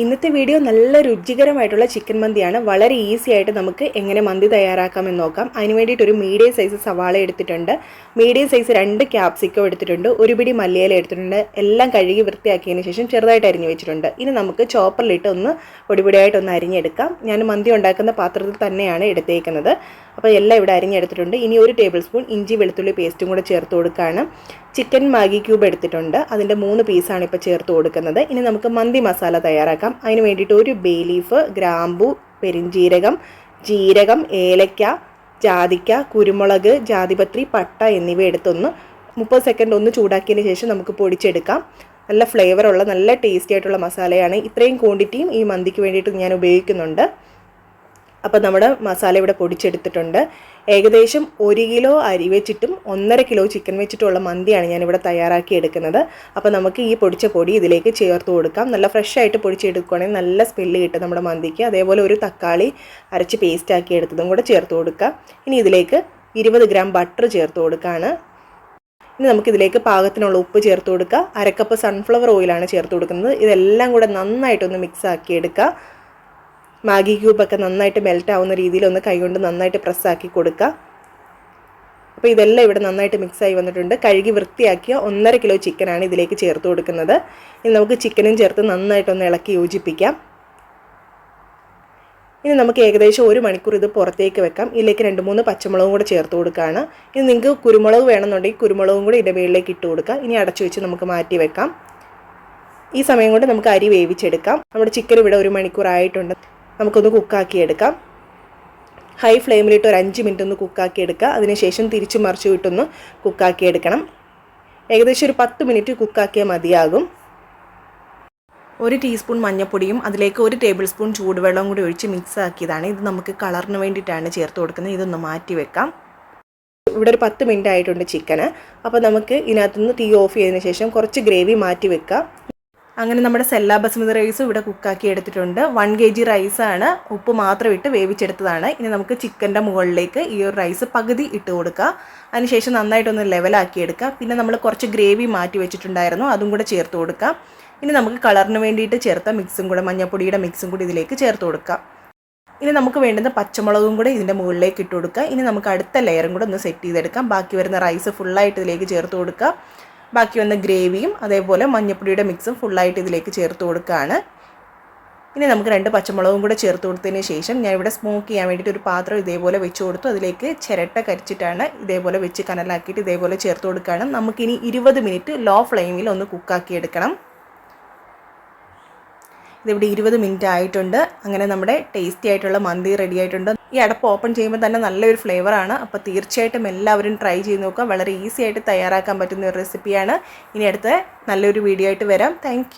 ഇന്നത്തെ വീഡിയോ നല്ല രുചികരമായിട്ടുള്ള ചിക്കൻ മന്തിയാണ്. വളരെ ഈസി ആയിട്ട് നമുക്ക് എങ്ങനെ മന്തി തയ്യാറാക്കാമെന്ന് നോക്കാം. അതിന് വേണ്ടിയിട്ട് ഒരു മീഡിയം സൈസ് സവാള എടുത്തിട്ടുണ്ട്. മീഡിയം സൈസ് രണ്ട് ക്യാപ്സിക്കം എടുത്തിട്ടുണ്ട്. ഒരു പിടി മല്ലിയില എടുത്തിട്ടുണ്ട്. എല്ലാം കഴുകി വൃത്തിയാക്കിയതിന് ശേഷം ചെറുതായിട്ട് അരിഞ്ഞു വെച്ചിട്ടുണ്ട്. ഇനി നമുക്ക് ചോപ്പറിലിട്ട് ഒന്ന് പൊടിപൊടിയായിട്ടൊന്ന് അരിഞ്ഞെടുക്കാം. ഞാൻ മന്തി ഉണ്ടാക്കുന്ന പാത്രത്തിൽ തന്നെയാണ് എടുത്തേക്കുന്നത്. അപ്പോൾ എല്ലാം ഇവിടെ അരിഞ്ഞെടുത്തിട്ടുണ്ട്. ഇനി ഒരു ടേബിൾ സ്പൂൺ ഇഞ്ചി വെളുത്തുള്ളി പേസ്റ്റും കൂടെ ചേർത്ത് കൊടുക്കുകയാണ് ചിക്കൻ മാഗി ക്യൂബ് എടുത്തിട്ടുണ്ട്. അതിന്റെ മൂന്ന് പീസാണ് ഇപ്പോൾ ചേർത്ത് കൊടുക്കുന്നത്. ഇനി നമുക്ക് മന്തി മസാല തയ്യാറാക്കാം. അതിന് വേണ്ടിയിട്ട് ഒരു ബേ ലീഫ് ഗ്രാമ്പു പെരിഞ്ജീരകം ജീരകം ഏലക്ക ജാതിക്ക കുരുമുളക് ജാതിപത്രി പട്ട എന്നിവ എടുത്തൊന്ന് മുപ്പത് സെക്കൻഡ് ഒന്ന് ചൂടാക്കിയതിന് ശേഷം നമുക്ക് പൊടിച്ചെടുക്കാം. നല്ല ഫ്ലേവറുള്ള നല്ല ടേസ്റ്റി ആയിട്ടുള്ള മസാലയാണ്. ഇത്രയും ക്വാണ്ടിറ്റിയും ഈ മന്തിക്ക് വേണ്ടിയിട്ട് ഞാൻ ഉപയോഗിക്കുന്നുണ്ട്. അപ്പോൾ നമ്മുടെ മസാല ഇവിടെ പൊടിച്ചെടുത്തിട്ടുണ്ട്. ഏകദേശം ഒരു കിലോ അരി വെച്ചിട്ടും ഒന്നര കിലോ ചിക്കൻ വെച്ചിട്ടുള്ള മന്തിയാണ് ഞാനിവിടെ തയ്യാറാക്കി എടുക്കുന്നത്. അപ്പോൾ നമുക്ക് ഈ പൊടിച്ച പൊടി ഇതിലേക്ക് ചേർത്ത് കൊടുക്കാം. നല്ല ഫ്രഷ് ആയിട്ട് പൊടിച്ചെടുക്കുകയാണെങ്കിൽ നല്ല സ്മെല്ല് കിട്ടും നമ്മുടെ മന്തിക്ക്. അതേപോലെ ഒരു തക്കാളി അരച്ച് പേസ്റ്റ് ആക്കി എടുത്തതും കൂടെ ചേർത്ത് കൊടുക്കാം. ഇനി ഇതിലേക്ക് ഇരുപത് ഗ്രാം ബട്ടർ ചേർത്ത് കൊടുക്കുകയാണ് ഇനി നമുക്കിതിലേക്ക് പാകത്തിനുള്ള ഉപ്പ് ചേർത്ത് കൊടുക്കുക അരക്കപ്പ് സൺഫ്ലവർ ഓയിലാണ് ചേർത്ത് കൊടുക്കുന്നത്. ഇതെല്ലാം കൂടെ നന്നായിട്ടൊന്ന് മിക്സ് ആക്കി മാഗി ക്യൂബൊക്കെ നന്നായിട്ട് മെൽറ്റ് ആവുന്ന രീതിയിൽ ഒന്ന് കൈകൊണ്ട് നന്നായിട്ട് പ്രസ്സാക്കി കൊടുക്കുക അപ്പോൾ ഇതെല്ലാം ഇവിടെ നന്നായിട്ട് മിക്സായി വന്നിട്ടുണ്ട്. കഴുകി വൃത്തിയാക്കിയ ഒന്നര കിലോ ചിക്കനാണ് ഇതിലേക്ക് ചേർത്ത് കൊടുക്കുന്നത്. ഇനി നമുക്ക് ചിക്കനും ചേർത്ത് നന്നായിട്ടൊന്ന് ഇളക്കി യോജിപ്പിക്കാം. ഇനി നമുക്ക് ഏകദേശം ഒരു മണിക്കൂർ ഇത് പുറത്തേക്ക് വെക്കാം. ഇതിലേക്ക് രണ്ട് മൂന്ന് പച്ചമുളകും കൂടെ ചേർത്ത് കൊടുക്കുകയാണ് ഇനി നിങ്ങൾക്ക് കുരുമുളക് വേണമെന്നുണ്ടെങ്കിൽ കുരുമുളകും കൂടി ഇതിന്റെ മുകളിലേക്ക് ഇട്ട് കൊടുക്കുക ഇനി അടച്ചു വെച്ച് നമുക്ക് മാറ്റി വെക്കാം. ഈ സമയം കൊണ്ട് നമുക്ക് അരി വേവിച്ചെടുക്കാം. നമ്മുടെ ചിക്കൻ ഇവിടെ ഒരു മണിക്കൂർ ആയിട്ടുണ്ട് നമുക്കൊന്ന് കുക്കാക്കി എടുക്കാം ഹൈ ഫ്ലെയിമിലിട്ട് ഒരു അഞ്ച് മിനിറ്റ് ഒന്ന് കുക്കാക്കി എടുക്കുക അതിനുശേഷം തിരിച്ചു മറിച്ചു വിട്ടൊന്ന് കുക്കാക്കി എടുക്കണം ഏകദേശം ഒരു പത്ത് മിനിറ്റ് കുക്കാക്കിയാൽ മതിയാകും. ഒരു ടീസ്പൂൺ മഞ്ഞൾപ്പൊടിയും അതിലേക്ക് ഒരു ടേബിൾ സ്പൂൺ ചൂടുവെള്ളവും കൂടി ഒഴിച്ച് മിക്സ് ആക്കിയതാണ്. ഇത് നമുക്ക് കളറിന് വേണ്ടിയിട്ടാണ് ചേർത്ത് കൊടുക്കുന്നത്. ഇതൊന്ന് മാറ്റി വെക്കാം. ഇവിടെ ഒരു പത്ത് മിനിറ്റ് ആയിട്ടുണ്ട് ചിക്കന്. അപ്പോൾ നമുക്ക് ഇതിനകത്തുനിന്ന് തീ ഓഫ് ചെയ്തതിന് ശേഷം കുറച്ച് ഗ്രേവി മാറ്റി വെക്കാം. അങ്ങനെ നമ്മുടെ സെല്ല ബസ്മതി റൈസ് ഇവിടെ കുക്കാക്കി എടുത്തിട്ടുണ്ട്. വൺ കെ ജി റൈസാണ് ഉപ്പ് മാത്രം ഇട്ട് വേവിച്ചെടുത്തതാണ്. ഇനി നമുക്ക് ചിക്കന്റെ മുകളിലേക്ക് ഈ ഒരു റൈസ് പകുതി ഇട്ട് കൊടുക്കുക അതിനുശേഷം നന്നായിട്ടൊന്ന് ലെവലാക്കി എടുക്കുക പിന്നെ നമ്മൾ കുറച്ച് ഗ്രേവി മാറ്റി വെച്ചിട്ടുണ്ടായിരുന്നു. അതും കൂടെ ചേർത്ത് കൊടുക്കാം. ഇനി നമുക്ക് കളറിന് വേണ്ടിയിട്ട് ചേർത്ത മിക്സും കൂടെ മഞ്ഞപ്പൊടിയുടെ മിക്സും കൂടി ഇതിലേക്ക് ചേർത്ത് കൊടുക്കാം. ഇനി നമുക്ക് വേണ്ടുന്ന പച്ചമുളകും കൂടെ ഇതിന്റെ മുകളിലേക്ക് ഇട്ട് കൊടുക്കുക ഇനി നമുക്ക് അടുത്ത ലെയറും കൂടെ ഒന്ന് സെറ്റ് ചെയ്തെടുക്കാം. ബാക്കി വരുന്ന റൈസ് ഫുള്ളായിട്ട് ഇതിലേക്ക് ചേർത്ത് കൊടുക്കുക ബാക്കി വന്ന ഗ്രേവിയും അതേപോലെ മഞ്ഞപ്പൊടിയുടെ മിക്സും ഫുള്ളായിട്ട് ഇതിലേക്ക് ചേർത്ത് കൊടുക്കുകയാണ്. ഇനി നമുക്ക് രണ്ട് പച്ചമുളകും കൂടെ ചേർത്ത് കൊടുത്തതിന് ശേഷം ഞാൻ ഇവിടെ സ്മോക്ക് ചെയ്യാൻ വേണ്ടിയിട്ട് ഒരു പാത്രം ഇതേപോലെ വെച്ച് കൊടുത്തു. അതിലേക്ക് ചിരട്ട കരിച്ചിട്ടാണ് ഇതേപോലെ വെച്ച് കനലാക്കിയിട്ട് ഇതേപോലെ ചേർത്ത് കൊടുക്കുകയാണ്. നമുക്കിനി ഇരുപത് മിനിറ്റ് ലോ ഫ്ലെയിമിൽ ഒന്ന് കുക്കാക്കി എടുക്കണം. ഇതിവിടെ ഇരുപത് മിനിറ്റ് ആയിട്ടുണ്ട്. അങ്ങനെ നമ്മുടെ ടേസ്റ്റി ആയിട്ടുള്ള മന്തി റെഡി ആയിട്ടുണ്ട്. ഈ അടപ്പ് ഓപ്പൺ ചെയ്യുമ്പോൾ തന്നെ നല്ലൊരു ഫ്ലേവറാണ് അപ്പോൾ തീർച്ചയായിട്ടും എല്ലാവരും ട്രൈ ചെയ്ത് നോക്കുക. വളരെ ഈസി ആയിട്ട് തയ്യാറാക്കാൻ പറ്റുന്ന ഒരു റെസിപ്പിയാണ് ഇനി അടുത്ത നല്ലൊരു വീഡിയോ ആയിട്ട് വരാം. താങ്ക്